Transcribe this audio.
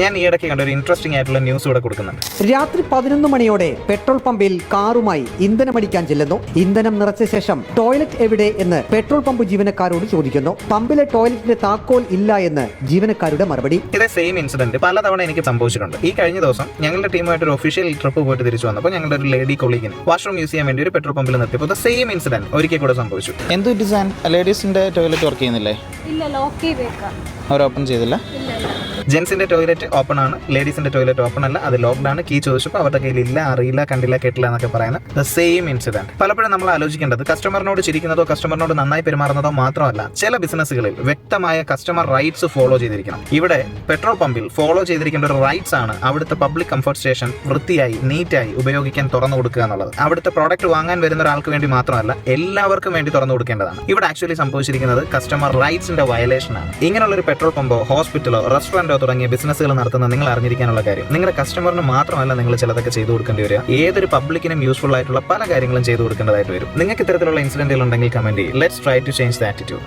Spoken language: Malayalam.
ഞാൻ ഈ ഇടയ്ക്ക് കണ്ട ഒരു ഇൻട്രസ്റ്റിംഗ് ആയിട്ടുള്ള ന്യൂസ് ഇവിടെ കൊടുക്കുന്നുണ്ട്. രാത്രി പതിനൊന്ന് മണിയോടെ പെട്രോൾ പമ്പിൽ കാറുമായി ഇന്ധനം ഇന്ധനമടിക്കാൻ ചെല്ലുന്നു. ഇന്ധനം നിറച്ച ശേഷം ടോയ്ലറ്റ് എവിടെ എന്ന് പെട്രോൾ പമ്പ് ജീവനക്കാരോട് ചോദിക്കുന്നു. പമ്പിലെ ടോയ്ലറ്റിന്റെ താക്കോൽ ഇല്ല എന്ന് ജീവനക്കാരുടെ മറുപടി. ഇതേ സെയിം ഇൻസിഡന്റ് പലതവണ എനിക്ക് സംഭവിച്ചിട്ടുണ്ട്. ഈ കഴിഞ്ഞ ദിവസം ഞങ്ങളുടെ ടീമായിട്ട് ഒരു ഒഫീഷ്യൽ ട്രിപ്പ് പോയിട്ട് തിരിച്ചു വന്നപ്പോൾ ഞങ്ങളുടെ ഒരു ലേഡി കൊളീഗിന് വാഷ്റൂം യൂസ് ചെയ്യാൻ വേണ്ടി ഒരു പെട്രോൾ പമ്പിൽ നിർത്തിയപ്പോൾ സെയിം ഇൻസിഡന്റ് ഒരിക്കൽ കൂടെ സംഭവിച്ചു. എന്ത് ഡിസൈൻ ലേഡീസിന്റെ ടോയ്ലറ്റ് വർക്ക് ചെയ്യുന്നില്ലേ? ഇല്ല ലോക്ക് ചെയ്തേക്കാം. അവർ ഓപ്പൺ ചെയ്തില്ല? ഇല്ല. ഇല്ല ജെൻസിന്റെ ടോയ്ലറ്റ് ഓപ്പൺ ആണ്. ലേഡീസിന്റെ ടോയ്ലറ്റ് ഓപ്പൺ അല്ല. അത് ലോക്ക്ഡ് ആണ്. കീ ചോദിച്ചപ്പോൾ അവരുടെ കയ്യിൽ ഇല്ല അറിയില്ല കണ്ടില്ല കേട്ടില്ല എന്നൊക്കെ പറയുന്ന ദ സെയിം ഇൻസിഡന്റ് പലപ്പോഴും നമ്മൾ ആലോചിക്കേണ്ടത് കസ്റ്റമറിനോട് ചിരിക്കുന്നതോ കസ്റ്റമറിനോട് നന്നായി പെരുമാറുന്നതോ മാത്രമല്ല ചില ബിസിനസ്സുകളിൽ വ്യക്തമായ കസ്റ്റമർ റൈറ്റ്സ് ഫോളോ ചെയ്തിരിക്കണം. ഇവിടെ പെട്രോൾ പമ്പിൽ ഫോളോ ചെയ്തിരിക്കേണ്ട ഒരു റൈറ്റ്സ് ആണ് അവിടുത്തെ പബ്ലിക് കംഫർട്ട് സ്റ്റേഷൻ വൃത്തിയായി നീറ്റായി ഉപയോഗിക്കാൻ തുറന്നു കൊടുക്കുക എന്നുള്ളത്. അവിടുത്തെ പ്രോഡക്റ്റ് വാങ്ങാൻ വരുന്ന ഒരാൾക്ക് വേണ്ടി മാത്രമല്ല എല്ലാവർക്കും വേണ്ടി തുറന്നു കൊടുക്കേണ്ടതാണ്. ഇവിടെ ആക്ച്വലി സംഭവിച്ചിരിക്കുന്നത് കസ്റ്റമർ റൈറ്റ്സിന്റെ വയലേഷൻ ആണ്. ഇങ്ങനെയുള്ള ഒരു പെട്രോൾ പമ്പോ ഹോസ്പിറ്റലോ റെസ്റ്റോറന്റോ തുടങ്ങിയ ബിസിനസ്സുകൾ നടത്തുന്ന നിങ്ങൾ അറിഞ്ഞിരിക്കാനുള്ള കാര്യം. നിങ്ങളുടെ കസ്റ്റമറിന് മാത്രമല്ല നിങ്ങൾ ചിലതൊക്കെ ചെയ്തു കൊടുക്കേണ്ടി വരിക. ഏതൊരു പബ്ലിക്കിനും യൂസ്ഫുൾ ആയിട്ടുള്ള പല കാര്യങ്ങളും ചെയ്തു കൊടുക്കേണ്ടതായിട്ട് വരും. നിങ്ങൾക്ക് ഇത്തരത്തിലുള്ള ഇൻസിഡന്റുകൾ ഉണ്ടെങ്കിൽ കമന്റ് ചെയ്യും. Let's try to change the attitude